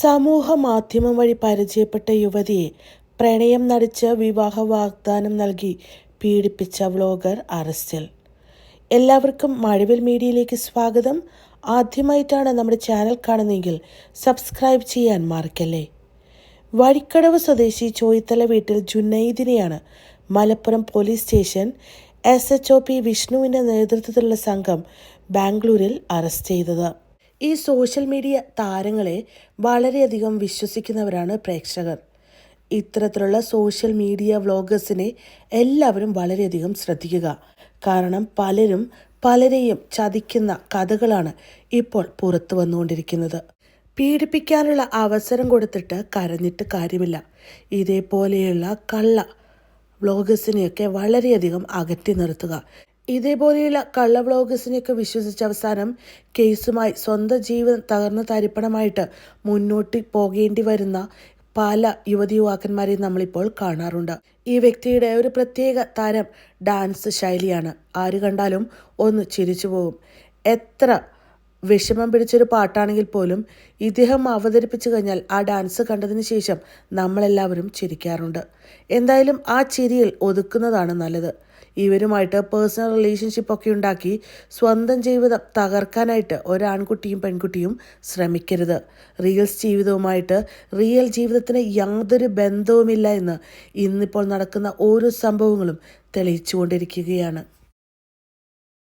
സമൂഹ മാധ്യമം വഴി പരിചയപ്പെട്ട യുവതിയെ പ്രണയം നടിച്ച് വിവാഹ വാഗ്ദാനം നൽകി പീഡിപ്പിച്ച വ്ലോഗർ അറസ്റ്റിൽ. എല്ലാവർക്കും മഴവിൽ മീഡിയയിലേക്ക് സ്വാഗതം. ആദ്യമായിട്ടാണ് നമ്മുടെ ചാനൽ കാണുന്നതെങ്കിൽ സബ്സ്ക്രൈബ് ചെയ്യാൻ മറക്കല്ലേ. വഴിക്കടവ് സ്വദേശി ചോയ്ത്തല വീട്ടിൽ ജുനൈദിനെയാണ് Malappuram police station S H O P വിഷ്ണുവിന്റെ നേതൃത്വത്തിലുള്ള സംഘം ബാംഗ്ലൂരിൽ അറസ്റ്റ് ചെയ്തത്. ഈ സോഷ്യൽ മീഡിയ താരങ്ങളെ വളരെയധികം വിശ്വസിക്കുന്നവരാണ് പ്രേക്ഷകർ. ഇത്തരത്തിലുള്ള സോഷ്യൽ മീഡിയ വ്ളോഗേഴ്സിനെ എല്ലാവരും വളരെയധികം ശ്രദ്ധിക്കുക. കാരണം പലരും പലരെയും ചതിക്കുന്ന കഥകളാണ് ഇപ്പോൾ പുറത്തു വന്നുകൊണ്ടിരിക്കുന്നത്. പീഡിപ്പിക്കാനുള്ള അവസരം കൊടുത്തിട്ട് കരഞ്ഞിട്ട് കാര്യമില്ല. ഇതേപോലെയുള്ള കള്ള വ്ളോഗേഴ്സിനെയൊക്കെ വളരെയധികം അകറ്റി നിർത്തുക. ഇതേപോലെയുള്ള കള്ള വ്ളോഗേഴ്സിനെയൊക്കെ വിശ്വസിച്ച അവസാനം കേസുമായി സ്വന്തം ജീവിതം തകർന്ന തരിപ്പണമായിട്ട് മുന്നോട്ട് പോകേണ്ടി വരുന്ന പല യുവതി യുവാക്കന്മാരെയും നമ്മളിപ്പോൾ കാണാറുണ്ട്. ഈ വ്യക്തിയുടെ ഒരു പ്രത്യേക തരം ഡാൻസ് ശൈലിയാണ്. ആര് കണ്ടാലും ഒന്ന് ചിരിച്ചു പോകും എത്ര വിഷമം പിടിച്ചൊരു പാട്ടാണെങ്കിൽ പോലും ഇദ്ദേഹം അവതരിപ്പിച്ചു കഴിഞ്ഞാൽ ആ ഡാൻസ് കണ്ടതിന് ശേഷം നമ്മളെല്ലാവരും ചിരിക്കാറുണ്ട്. എന്തായാലും ആ ചിരിയിൽ ഒതുക്കുന്നതാണ് നല്ലത്. ഇവരുമായിട്ട് പേഴ്സണൽ റിലേഷൻഷിപ്പ് ഒക്കെ ഉണ്ടാക്കി സ്വന്തം ജീവിതം തകർക്കാനായിട്ട് ഒരാൺകുട്ടിയും പെൺകുട്ടിയും ശ്രമിക്കരുത്. റിയൽസ് ജീവിതവുമായിട്ട് റിയൽ ജീവിതത്തിന് യാതൊരു ബന്ധവുമില്ല എന്ന് ഇന്നിപ്പോൾ നടക്കുന്ന ഓരോ സംഭവങ്ങളും തെളിയിച്ചുകൊണ്ടിരിക്കുകയാണ്.